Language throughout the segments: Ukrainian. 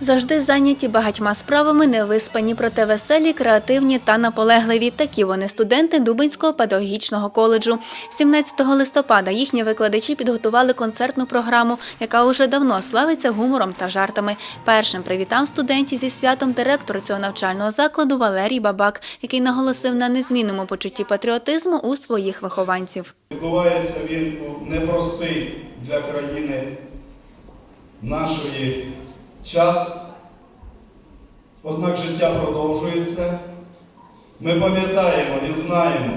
Завжди зайняті багатьма справами, невиспані, проте веселі, креативні та наполегливі. Такі вони студенти Дубинського педагогічного коледжу. 17 листопада їхні викладачі підготували концертну програму, яка уже давно славиться гумором та жартами. Першим привітав студентів зі святом директор цього навчального закладу Валерій Бабак, який наголосив на незмінному почутті патріотизму у своїх вихованців. Відбувається він непростий для країни нашої час. Однак життя продовжується. Ми пам'ятаємо і знаємо,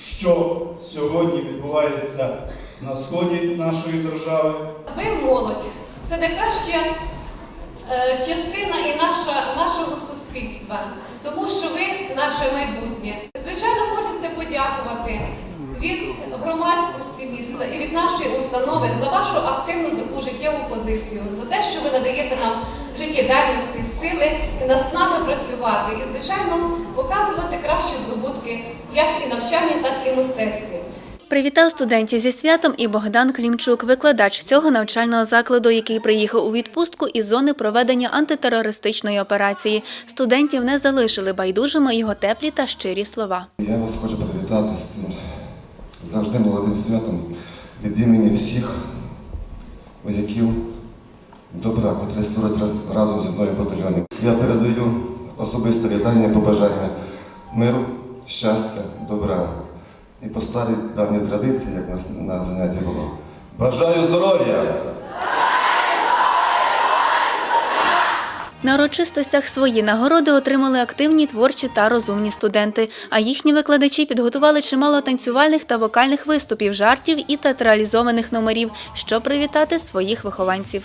що сьогодні відбувається на сході нашої держави. Ви молодь. Це найкраща е, частина і наша, нашого суспільства, тому що ви наше майбутнє. Звичайно, хочеться подякувати від громадськості міста і від нашої установи за вашу активну таку життєву позицію, за те, що ви надаєте нам життєдальності, сили і наснаги працювати і, звичайно, показувати кращі здобутки як і навчання, так і мистецтві. Привітав студентів зі святом і Богдан Клімчук, викладач цього навчального закладу, який приїхав у відпустку із зони проведення антитерористичної операції. Студентів не залишили байдужими його теплі та щирі слова. Я вас хочу привітати з завжди молодим святом від імені всіх вояків добра, котрі створять раз- разом зі мною батальйони. Я передаю особисте вітання, побажання миру, щастя, добра. І по старій давній традиції, як нас на занятті було. Бажаю здоров'я! На урочистостях свої нагороди отримали активні, творчі та розумні студенти. А їхні викладачі підготували чимало танцювальних та вокальних виступів, жартів і театралізованих номерів, щоб привітати своїх вихованців.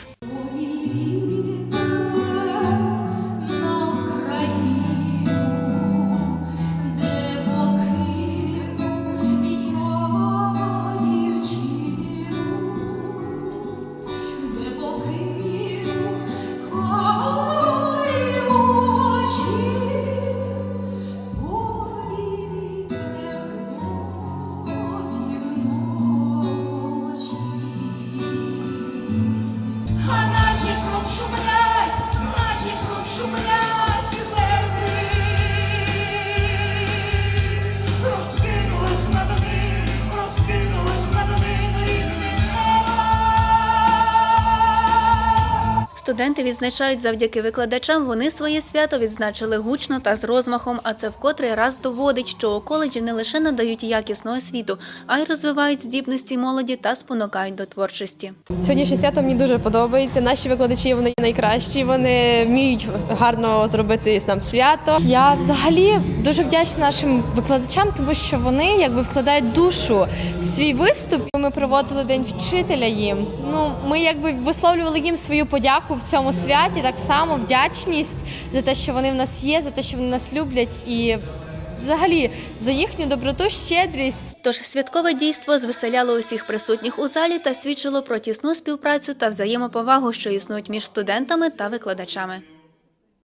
Студенти відзначають завдяки викладачам. Вони своє свято відзначили гучно та з розмахом. А це в котрий раз доводить, що у коледжі не лише надають якісну освіту, а й розвивають здібності молоді та спонукають до творчості. Сьогоднішнє свято мені дуже подобається. Наші викладачі вони найкращі. Вони вміють гарно зробити нам свято. Я взагалі дуже вдячна нашим викладачам, тому що вони якби вкладають душу в свій виступ. Ми проводили день вчителя їм. Ну ми якби висловлювали їм свою подяку в цьому святі, так само вдячність за те, що вони в нас є, за те, що вони нас люблять, і взагалі за їхню доброту, щедрість. Тож святкове дійство звеселяло усіх присутніх у залі та свідчило про тісну співпрацю та взаємоповагу, що існують між студентами та викладачами.